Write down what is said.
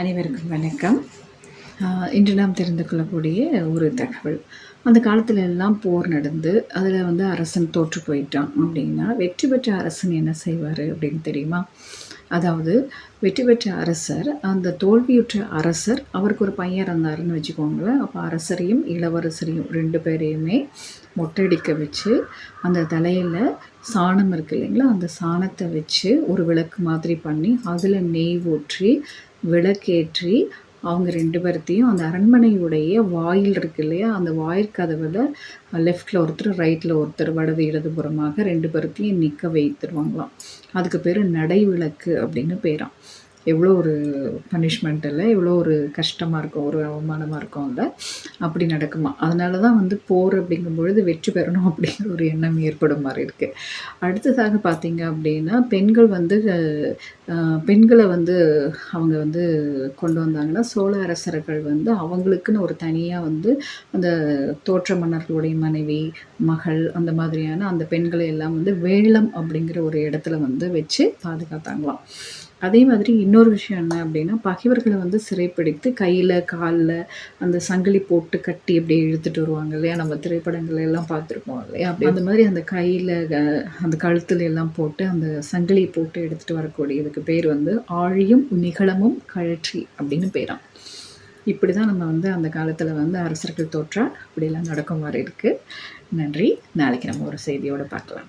அனைவருக்கும் வணக்கம். இன்று நாம் தெரிந்து கொள்ளக்கூடிய ஒரு தகவல். அந்த காலத்தில் எல்லாம் போர் நடந்து அதில் வந்து அரசன் தோற்று போயிட்டான் அப்படின்னா வெற்றி பெற்ற அரசன் என்ன செய்வார் அப்படின்னு தெரியுமா? அதாவது வெற்றி பெற்ற அரசர் அந்த தோல்வியுற்ற அரசர் அவருக்கு ஒரு பையன் இருந்தாருன்னு வச்சுக்கோங்களேன். அப்போ அரசரையும் இளவரசரையும் ரெண்டு பேரையுமே மொட்டடிக்க வச்சு அந்த தலையில் சாணம் இருக்கு இல்லைங்களா? அந்த சாணத்தை வச்சு ஒரு விளக்கு மாதிரி பண்ணி அதில் நெய் ஊற்றி விளக்கேற்றி அவங்க ரெண்டு பேர்த்தையும் அந்த அரண்மனையுடைய வாயில் இருக்கு இல்லையா? அந்த வாயிற்கதவில் லெஃப்டில் ஒருத்தர் ரைட்டில் ஒருத்தர் வடது இடதுபுறமாக ரெண்டு பேர்த்தையும் நிற்க வைத்துருவாங்களாம். அதுக்கு பேர் நடை விளக்கு அப்படின்னு பேராம். எவ்வளோ ஒரு பனிஷ்மெண்ட் இல்லை எவ்வளோ ஒரு கஷ்டமாக இருக்கும் ஒரு அவமானமாக இருக்கும் இல்லை அப்படி நடக்குமா? அதனால தான் வந்து போர் அப்படிங்கும் பொழுது வெற்றி பெறணும் அப்படிங்கிற ஒரு எண்ணம் ஏற்படும் மாதிரி இருக்குது அடுத்ததாக பார்த்தீங்க அப்படின்னா பெண்கள் வந்து பெண்களை வந்து அவங்க வந்து கொண்டு வந்தாங்கன்னா சோழ அரசர்கள் வந்து அவங்களுக்குன்னு ஒரு தனியாக வந்து அந்த தோற்ற மன்னர்களுடைய மனைவி மகள் அந்த மாதிரியான அந்த பெண்களை எல்லாம் வந்து வேளம் அப்படிங்கிற ஒரு இடத்துல வந்து வச்சு பாதுகாத்தாங்களாம். அதே மாதிரி இன்னொரு விஷயம் என்ன அப்படின்னா பகைவர்களை வந்து சிறைப்பிடித்து கையில் காலில் அந்த சங்கிலி போட்டு கட்டி அப்படியே இழுத்துட்டு வருவாங்க இல்லையா? நம்ம திரைப்படங்கள் எல்லாம் பார்த்துருப்போம் இல்லையா? அப்படி அந்த மாதிரி அந்த கையில் அந்த கழுத்துல எல்லாம் போட்டு அந்த சங்கிலி போட்டு எடுத்துகிட்டு வரக்கூடிய இதுக்கு பேர் வந்து ஆழியும் நிகழமும் கழற்றி அப்படின்னு பேராம் இப்படி தான் நம்ம வந்து அந்த காலத்தில் வந்து அரசர்கள் தோற்றா இப்படியெல்லாம் நடக்கும் மாதிரி இருக்குது நன்றி. நாளைக்கு நம்ம ஒரு செய்தியோடு பார்க்கலாம்.